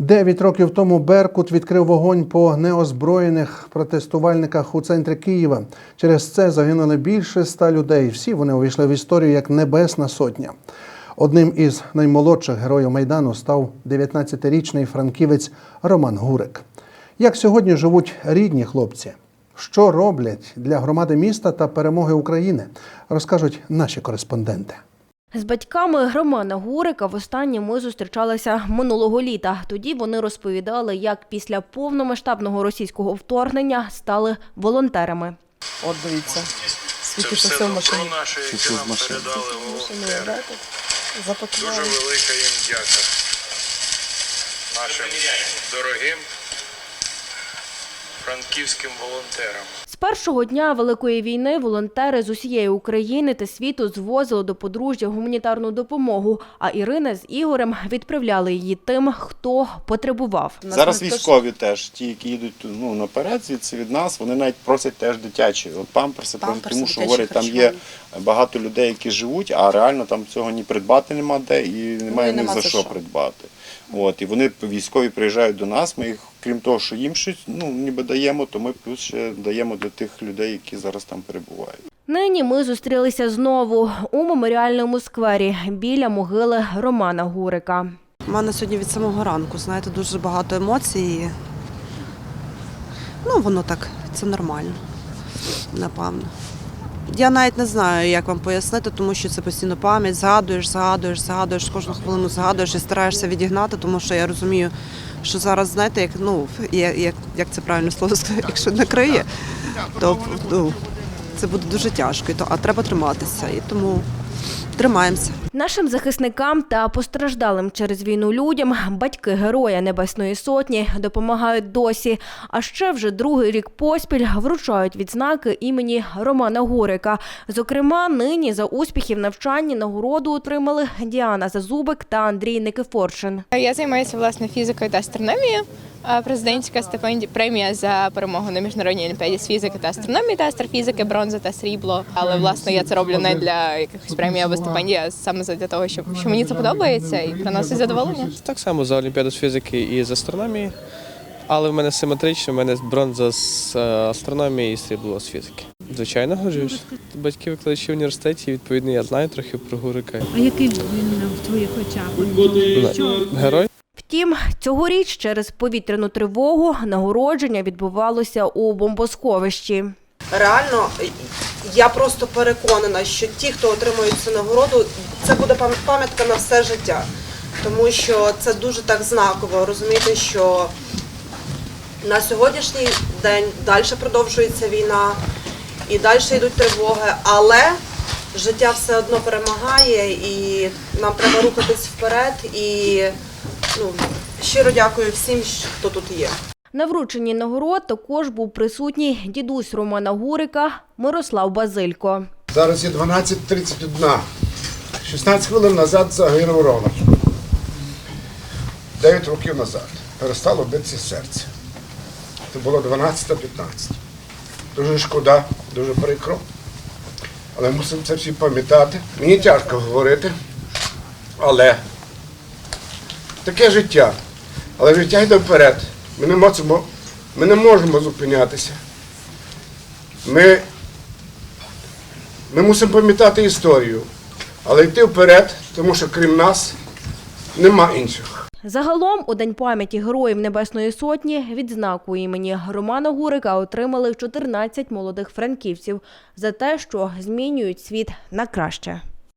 Дев'ять років тому Беркут відкрив вогонь по неозброєних протестувальниках у центрі Києва. Через це загинули більше ста людей. Всі вони увійшли в історію як Небесна Сотня. Одним із наймолодших героїв майдану став 19-річний франківець Роман Гурик. Як сьогодні живуть рідні хлопці? Що роблять для громади міста та перемоги України, розкажуть наші кореспонденти. З батьками Романа Гурика востаннє ми зустрічалися минулого літа. Тоді вони розповідали, як після повномасштабного російського вторгнення стали волонтерами. От дивіться, скільки Це це все в машині. нам передали волонтери. Дуже велика їм дяка. Нашим дорогим франківським волонтерам. Першого дня Великої війни волонтери з усієї України та світу звозили до подружжя гуманітарну допомогу, а Ірина з Ігорем відправляли її тим, хто потребував. Зараз військові теж, ті, які їдуть ну, наперед звідси від нас, вони навіть просять теж дитячі. От памперси, Памперси, тому що говорять, там є багато людей, які живуть, а реально там цього ні придбати нема де і немає ні нема за за що що. придбати. От, і вони військові приїжджають до нас, ми їх, крім того, що їм щось ну, ніби даємо, то ми плюс ще даємо для тих людей, які зараз там перебувають. Нині ми зустрілися знову у меморіальному сквері біля могили Романа Гурика. У мене сьогодні від самого ранку, знаєте, дуже багато емоцій. Ну, воно так, це нормально, напевно. Я навіть не знаю, як вам пояснити, тому що це постійно пам'ять, згадуєш, згадуєш, згадуєш, кожну хвилину згадуєш і стараєшся відігнати, тому що я розумію, що зараз, знаєте, як, ну, як, як, це правильно слово сказати, якщо накриє, то ну, це буде дуже тяжко, а треба триматися. І тому тримаємося. Нашим захисникам та постраждалим через війну людям батьки героя Небесної Сотні допомагають досі. А ще вже другий рік поспіль вручають відзнаки імені Романа Гурика. Зокрема, нині за успіхи в навчанні нагороду отримали Діана Зазубик та Андрій Никифоршин. Я займаюся власне фізикою та астрономією. Президентська стипендія премія за перемогу на міжнародній олімпіаді з фізики та астрономії та астрофізики, бронза та срібло. Але власне я це роблю не для якихось премій або стипендій, а саме для того, щоб що мені це подобається і приносить задоволення. Так само за Олімпіаду з фізики і з астрономії, але в мене симетрично, в мене бронза з е, астрономії і срібло з фізики. Звичайно, горжусь. Батьки викладачі в університеті, відповідно, я знаю трохи про Гурика. А який він в твоїх очах? Що? Герой. Втім, цьогоріч через повітряну тривогу нагородження відбувалося у бомбосховищі. Реально, я просто переконана, що ті, хто отримують цю нагороду, це буде пам'ятка на все життя. Тому що це дуже так знаково. Розумієте, що на сьогоднішній день далі продовжується війна і далі йдуть тривоги, але життя все одно перемагає і нам треба рухатись вперед. І ну, щиро дякую всім, хто тут є. На врученні нагород також був присутній дідусь Романа Гурика Мирослав Базилько. Зараз є 12.31. 16 хвилин назад загинув Роман. 9 років назад. Перестало битися серце. Це було 12.15. Дуже шкода, дуже прикро. Але мусимо це всі пам'ятати. Мені тяжко говорити, але таке життя. Але життя йде вперед. Ми не можемо, ми не можемо зупинятися. Ми ми мусимо пам'ятати історію, але йти вперед, тому що крім нас нема інших. Загалом у День пам'яті Героїв Небесної Сотні відзнаку імені Романа Гурика отримали 14 молодих франківців за те, що змінюють світ на краще.